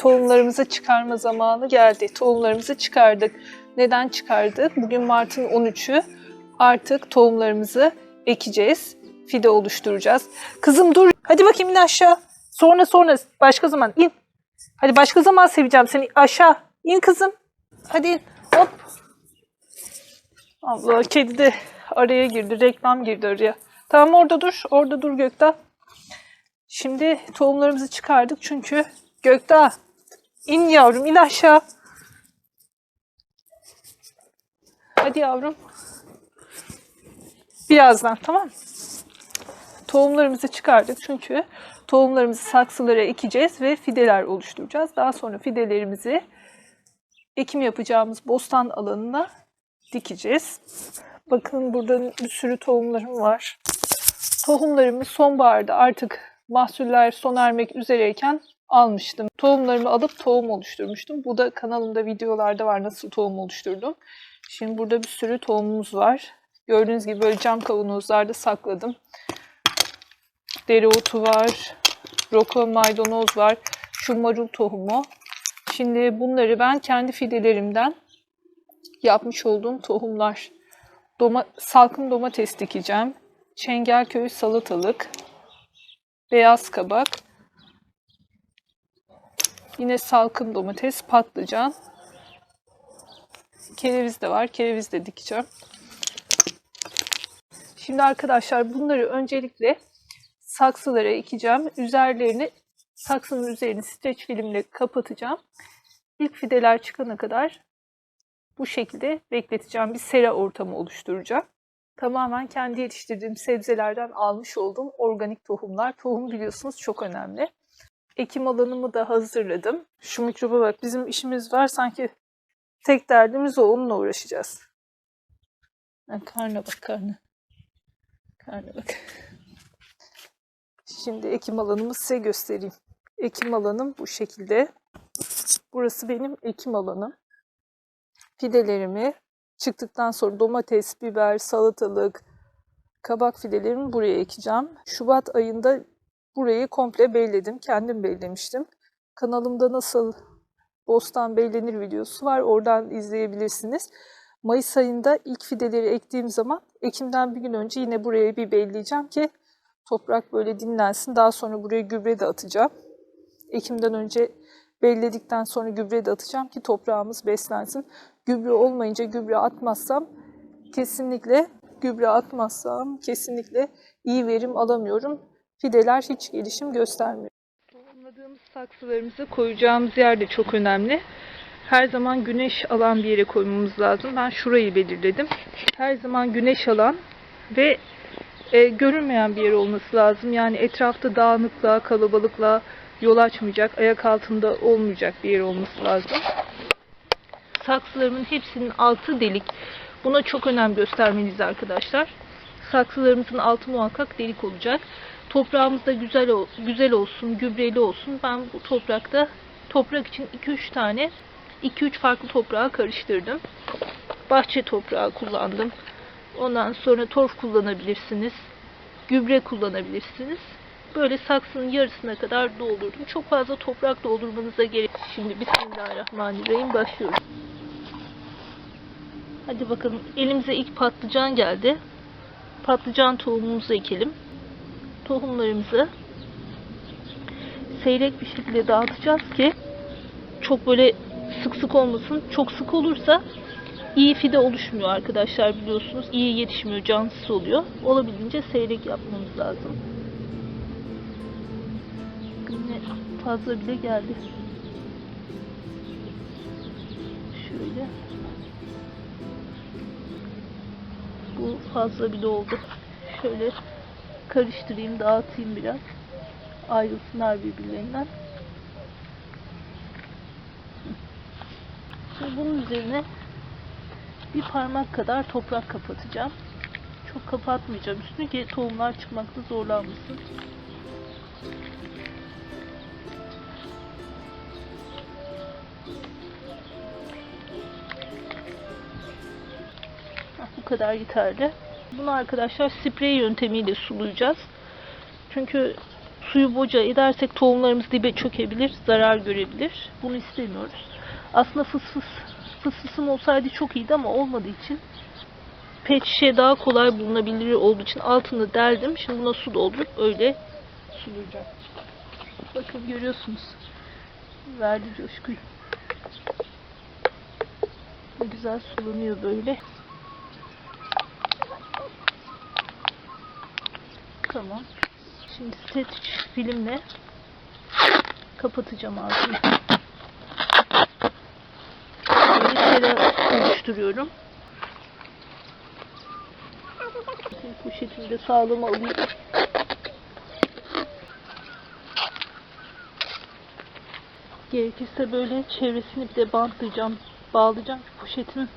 tohumlarımızı çıkarma zamanı geldi. Tohumlarımızı çıkardık. Neden çıkardık? Bugün Mart'ın 13'ü. Artık tohumlarımızı ekeceğiz. Fide oluşturacağız. Kızım dur. Hadi bakayım in aşağı. Sonra sonra başka zaman in. Hadi başka zaman seveceğim seni. Aşağı. İn kızım. Hadi in. Hop. Allah kedi de araya girdi. Reklam girdi araya. Tamam orada dur. Orada dur Gökta. Şimdi tohumlarımızı çıkardık çünkü Gökta in yavrum in aşağı. Hadi yavrum. Birazdan tamam mı? Tohumlarımızı çıkardık çünkü tohumlarımızı saksılara ekeceğiz ve fideler oluşturacağız. Daha sonra fidelerimizi ekim yapacağımız bostan alanına dikeceğiz. Bakın burada bir sürü tohumlarım var. Tohumlarımı sonbaharda artık mahsuller sona ermek üzereyken almıştım. Tohumlarımı alıp tohum oluşturmuştum. Bu da kanalımda videolarda var nasıl tohum oluşturdum. Şimdi burada bir sürü tohumumuz var. Gördüğünüz gibi böyle cam kavanozlarda sakladım. Dereotu var, roko maydanoz var, şu marul tohumu. Şimdi bunları ben kendi fidelerimden yapmış olduğum tohumlar. Doma, salkım domates dikeceğim. Çengelköy salatalık. Beyaz kabak. Yine salkım domates, patlıcan. Kereviz de var. Kereviz de dikeceğim. Şimdi arkadaşlar bunları öncelikle saksılara ekeceğim. Üzerlerini saksının üzerini streç filmle kapatacağım. İlk fideler çıkana kadar bu şekilde bekleteceğim. Bir sera ortamı oluşturacağım. Tamamen kendi yetiştirdiğim sebzelerden almış olduğum organik tohumlar. Tohum biliyorsunuz çok önemli. Ekim alanımı da hazırladım. Şu mikroba bak bizim işimiz var sanki tek derdimiz o onunla uğraşacağız. Ha, karna bak karna. Karna bak. Şimdi ekim alanımı size göstereyim. Ekim alanım bu şekilde. Burası benim ekim alanım. Fidelerimi çıktıktan sonra domates, biber, salatalık, kabak fidelerimi buraya ekeceğim. Şubat ayında burayı komple beyledim. Kendim beylemiştim. Kanalımda nasıl bostan beylenir videosu var. Oradan izleyebilirsiniz. Mayıs ayında ilk fideleri ektiğim zaman Ekim'den bir gün önce yine buraya bir beyleyeceğim ki toprak böyle dinlensin. Daha sonra buraya gübre de atacağım. Ekim'den önce belledikten sonra gübre de atacağım ki toprağımız beslensin. Gübre olmayınca gübre atmazsam kesinlikle gübre atmazsam kesinlikle iyi verim alamıyorum. Fideler hiç gelişim göstermiyor. Tohumladığımız saksılarımızı koyacağımız yer de çok önemli. Her zaman güneş alan bir yere koymamız lazım. Ben şurayı belirledim. Her zaman güneş alan ve e, görünmeyen bir yer olması lazım. Yani etrafta dağınıklığa, kalabalıkla yol açmayacak, ayak altında olmayacak bir yer olması lazım. Saksılarımın hepsinin altı delik. Buna çok önem göstermeliyiz arkadaşlar. Saksılarımızın altı muhakkak delik olacak. Toprağımız da güzel, güzel olsun, gübreli olsun. Ben bu toprakta toprak için 2-3 tane 2-3 farklı toprağı karıştırdım. Bahçe toprağı kullandım. Ondan sonra torf kullanabilirsiniz. Gübre kullanabilirsiniz. Böyle saksının yarısına kadar doldurdum. Çok fazla toprak doldurmanıza gerek. Şimdi Bismillahirrahmanirrahim başlıyoruz. Hadi bakalım elimize ilk patlıcan geldi. Patlıcan tohumumuzu ekelim. Tohumlarımızı seyrek bir şekilde dağıtacağız ki çok böyle sık sık olmasın. Çok sık olursa iyi fide oluşmuyor arkadaşlar biliyorsunuz. İyi yetişmiyor, cansız oluyor. Olabildiğince seyrek yapmamız lazım. Yine fazla bile geldi. Şöyle. Bu fazla bile oldu. Şöyle karıştırayım, dağıtayım biraz. Ayrılsınlar birbirlerinden. Şimdi bunun üzerine bir parmak kadar toprak kapatacağım. Çok kapatmayacağım üstünü ki tohumlar çıkmakta zorlanmasın. Bu kadar yeterli. Bunu arkadaşlar sprey yöntemiyle sulayacağız. Çünkü suyu boca edersek tohumlarımız dibe çökebilir, zarar görebilir. Bunu istemiyoruz. Aslında fıs fıs, fıs fısım olsaydı çok iyiydi ama olmadığı için pet şişe daha kolay bulunabilir olduğu için altını deldim. Şimdi buna su doldurup öyle sulayacağım. Bakın görüyorsunuz. Verdi coşkuyu. Ne güzel sulanıyor böyle. Tamam. Şimdi stretch filmle kapatacağım ağzını. Böyle tera oluşturuyorum. Şimdi poşetimi de sağlama alayım. Gerekirse böyle çevresini bir de bantlayacağım, bağlayacağım ki poşetin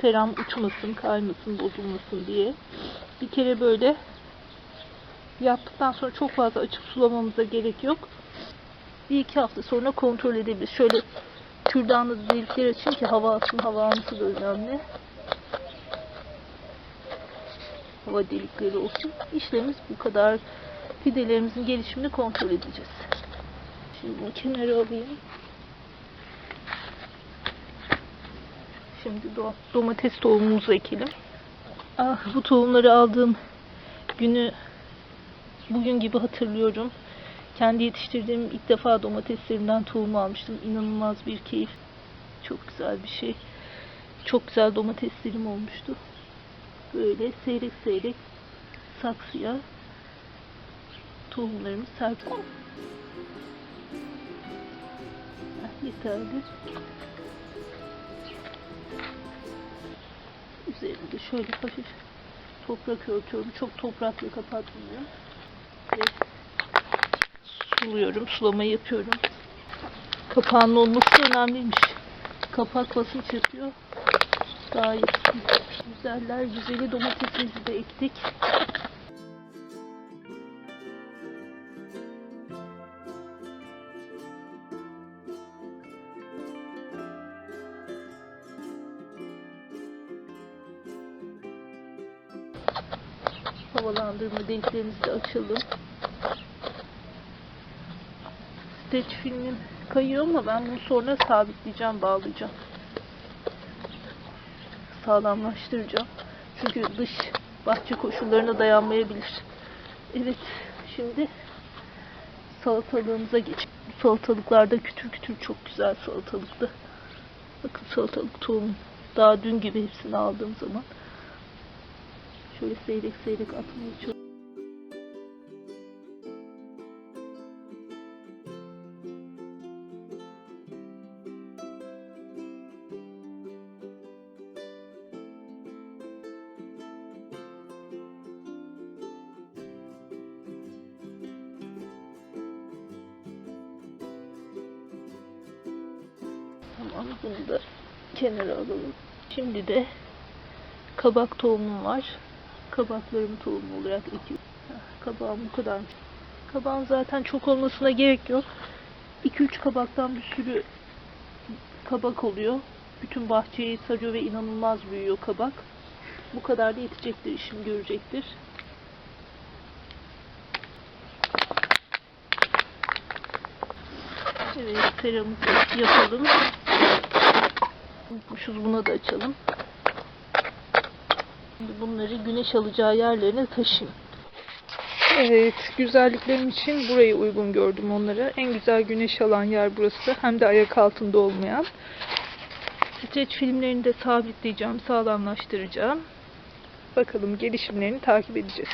seram uçmasın, kaymasın, bozulmasın diye. Bir kere böyle yaptıktan sonra çok fazla açık sulamamıza gerek yok. Bir iki hafta sonra kontrol edebiliriz. Şöyle kürdanla delikler açın ki hava alsın. Hava alması da önemli. Hava delikleri olsun. İşlemimiz bu kadar. Fidelerimizin gelişimini kontrol edeceğiz. Şimdi bunu kenara alayım. Şimdi do- domates tohumumuzu ekelim. Ah, bu tohumları aldığım günü bugün gibi hatırlıyorum. Kendi yetiştirdiğim ilk defa domateslerimden tohum almıştım. İnanılmaz bir keyif. Çok güzel bir şey. Çok güzel domateslerim olmuştu. Böyle seyrek seyrek saksıya tohumlarımı serptim. Heh, Yeterli. Üzerinde şöyle hafif toprak örtüyorum. Çok toprakla kapatmıyorum. Suluyorum. Sulamayı yapıyorum. Kapağının olması önemliymiş. Kapak basınç yapıyor. Daha iyi. Güzeller güzeli domatesimizi de ektik. Havalandırma deliklerimizi de açalım. Stretch filmim kayıyor ama ben bunu sonra sabitleyeceğim, bağlayacağım. Sağlamlaştıracağım. Çünkü dış bahçe koşullarına dayanmayabilir. Evet, şimdi salatalığımıza geç. Salatalıklarda kütür kütür çok güzel salatalıktı. Bakın salatalık tohumu. Daha dün gibi hepsini aldığım zaman. Şöyle seyrek seyrek atmaya çalışıyorum. Tamam bunu da kenara alalım. Şimdi de kabak tohumum var. Kabaklarımı tohum olarak ekiyorum. Heh, Kabağım bu kadarmış. Kabağın zaten çok olmasına gerek yok. 2-3 kabaktan bir sürü kabak oluyor. Bütün bahçeyi sarıyor ve inanılmaz büyüyor kabak. Bu kadar da yetecektir, işim görecektir. Evet, seramızı yapalım. Unutmuşuz buna da açalım. Şimdi bunları güneş alacağı yerlerine taşıyayım. Evet, güzelliklerim için burayı uygun gördüm onları. En güzel güneş alan yer burası. Hem de ayak altında olmayan. Stretch filmlerini de sabitleyeceğim, sağlamlaştıracağım. Bakalım gelişimlerini takip edeceğiz.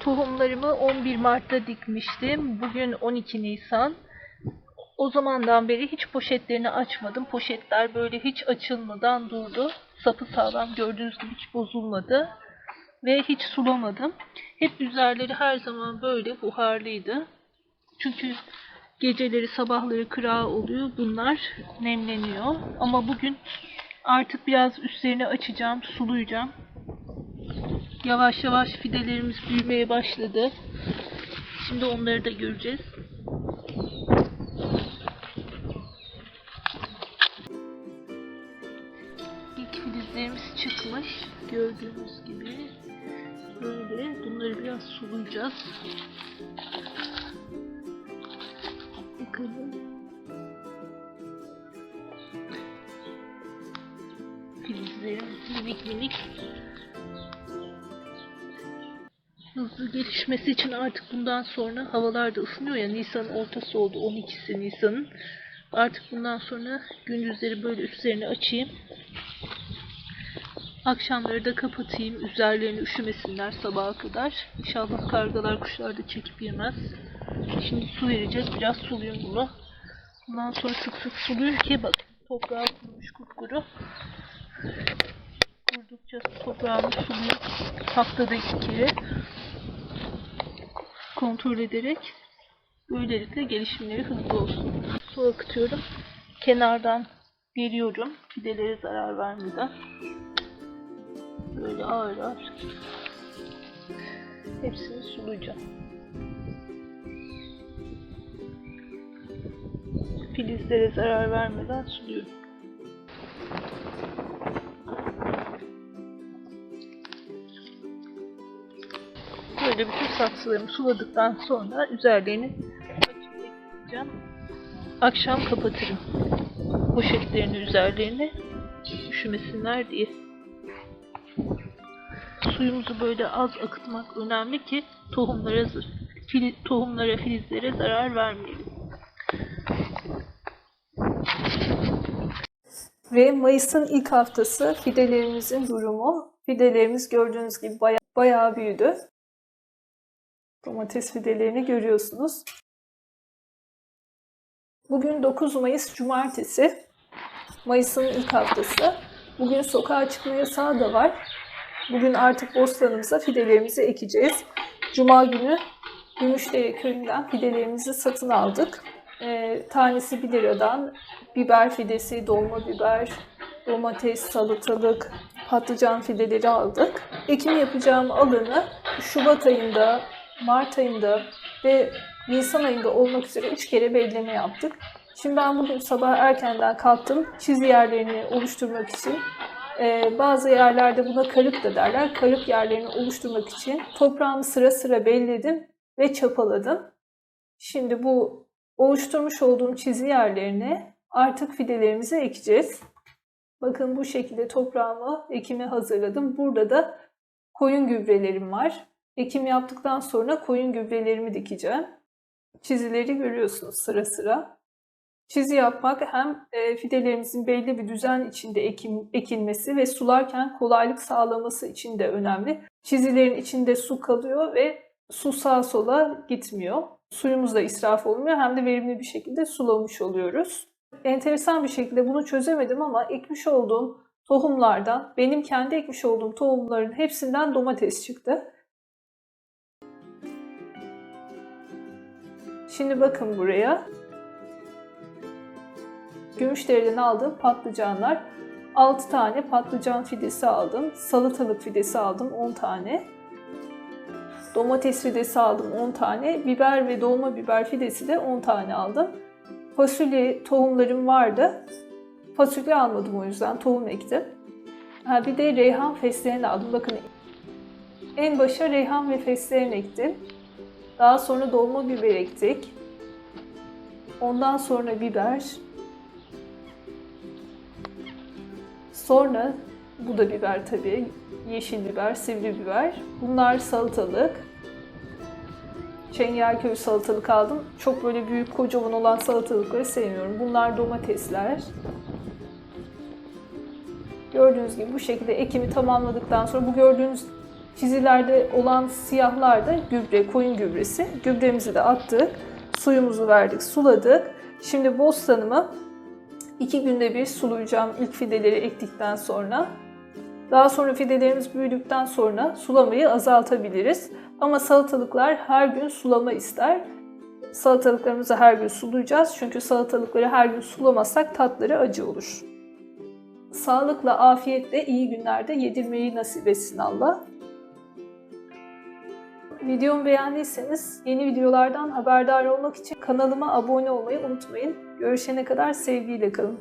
Tohumlarımı 11 Mart'ta dikmiştim. Bugün 12 Nisan. O zamandan beri hiç poşetlerini açmadım. Poşetler böyle hiç açılmadan durdu. Sapı sağlam gördüğünüz gibi hiç bozulmadı. Ve hiç sulamadım. Hep üzerleri her zaman böyle buharlıydı. Çünkü geceleri sabahları kırağı oluyor. Bunlar nemleniyor. Ama bugün artık biraz üstlerini açacağım, sulayacağım. Yavaş yavaş fidelerimiz büyümeye başladı. Şimdi onları da göreceğiz. Çıkmış. Gördüğünüz gibi. Böyle bunları biraz sulayacağız. Bakalım. Filizlerim minik minik. Hızlı gelişmesi için artık bundan sonra havalar da ısınıyor ya Nisan'ın ortası oldu 12'si Nisan'ın. Artık bundan sonra gündüzleri böyle üstlerini açayım. Akşamları da kapatayım. Üzerlerini üşümesinler sabaha kadar. İnşallah kargalar kuşlar da çekip yemez. Şimdi su vereceğiz. Biraz sulayayım bunu. Bundan sonra sık sık sulayayım ki bak toprağı kurumuş kupkuru. Kurdukça toprağını sulayayım. Haftada iki kere. Kontrol ederek böylelikle gelişimleri hızlı olsun. Su akıtıyorum. Kenardan veriyorum. Fidelere zarar vermeden. Böyle ağır ağır. Hepsini sulayacağım. Filizlere zarar vermeden suluyorum. Böyle bütün saksılarımı suladıktan sonra üzerlerini açıp bekleyeceğim. Akşam kapatırım. Poşetlerini üzerlerini üşümesinler diye suyumuzu böyle az akıtmak önemli ki tohumlara fili, tohumlara filizlere zarar vermeyelim. Ve Mayıs'ın ilk haftası fidelerimizin durumu. Fidelerimiz gördüğünüz gibi bayağı, bayağı büyüdü. Domates fidelerini görüyorsunuz. Bugün 9 Mayıs Cumartesi. Mayıs'ın ilk haftası. Bugün sokağa çıkma yasağı da var. Bugün artık bostanımıza fidelerimizi ekeceğiz. Cuma günü Gümüşdere köyünden fidelerimizi satın aldık. Ee, tanesi 1 liradan biber fidesi, dolma biber, domates, salatalık, patlıcan fideleri aldık. Ekim yapacağım alanı Şubat ayında, Mart ayında ve Nisan ayında olmak üzere 3 kere belleme yaptık. Şimdi ben bugün sabah erkenden kalktım. Çizi yerlerini oluşturmak için ee, bazı yerlerde buna karık da derler. Karık yerlerini oluşturmak için toprağımı sıra sıra belledim ve çapaladım. Şimdi bu oluşturmuş olduğum çizi yerlerine artık fidelerimizi ekeceğiz. Bakın bu şekilde toprağımı ekime hazırladım. Burada da koyun gübrelerim var. Ekim yaptıktan sonra koyun gübrelerimi dikeceğim. Çizileri görüyorsunuz sıra sıra. Çizi yapmak hem e, fidelerimizin belli bir düzen içinde ekim, ekilmesi ve sularken kolaylık sağlaması için de önemli. Çizilerin içinde su kalıyor ve su sağa sola gitmiyor. Suyumuz da israf olmuyor hem de verimli bir şekilde sulamış oluyoruz. Enteresan bir şekilde bunu çözemedim ama ekmiş olduğum tohumlardan, benim kendi ekmiş olduğum tohumların hepsinden domates çıktı. Şimdi bakın buraya. Gümüşdere'den aldığım patlıcanlar. 6 tane patlıcan fidesi aldım. Salatalık fidesi aldım 10 tane. Domates fidesi aldım 10 tane. Biber ve dolma biber fidesi de 10 tane aldım. Fasulye tohumlarım vardı. Fasulye almadım o yüzden tohum ektim. Ha, bir de reyhan fesleğeni aldım. Bakın en başa reyhan ve fesleğen ektim. Daha sonra dolma biber ektik. Ondan sonra biber, Sonra bu da biber tabii. Yeşil biber, sivri biber. Bunlar salatalık. Çengelköy salatalık aldım. Çok böyle büyük kocaman olan salatalıkları sevmiyorum. Bunlar domatesler. Gördüğünüz gibi bu şekilde ekimi tamamladıktan sonra bu gördüğünüz çizilerde olan siyahlar da gübre, koyun gübresi. Gübremizi de attık. Suyumuzu verdik, suladık. Şimdi bostanımı İki günde bir sulayacağım ilk fideleri ektikten sonra. Daha sonra fidelerimiz büyüdükten sonra sulamayı azaltabiliriz. Ama salatalıklar her gün sulama ister. Salatalıklarımızı her gün sulayacağız. Çünkü salatalıkları her gün sulamazsak tatları acı olur. Sağlıkla, afiyetle iyi günlerde yedirmeyi nasip etsin Allah. Videomu beğendiyseniz yeni videolardan haberdar olmak için kanalıma abone olmayı unutmayın. Görüşene kadar sevgiyle kalın.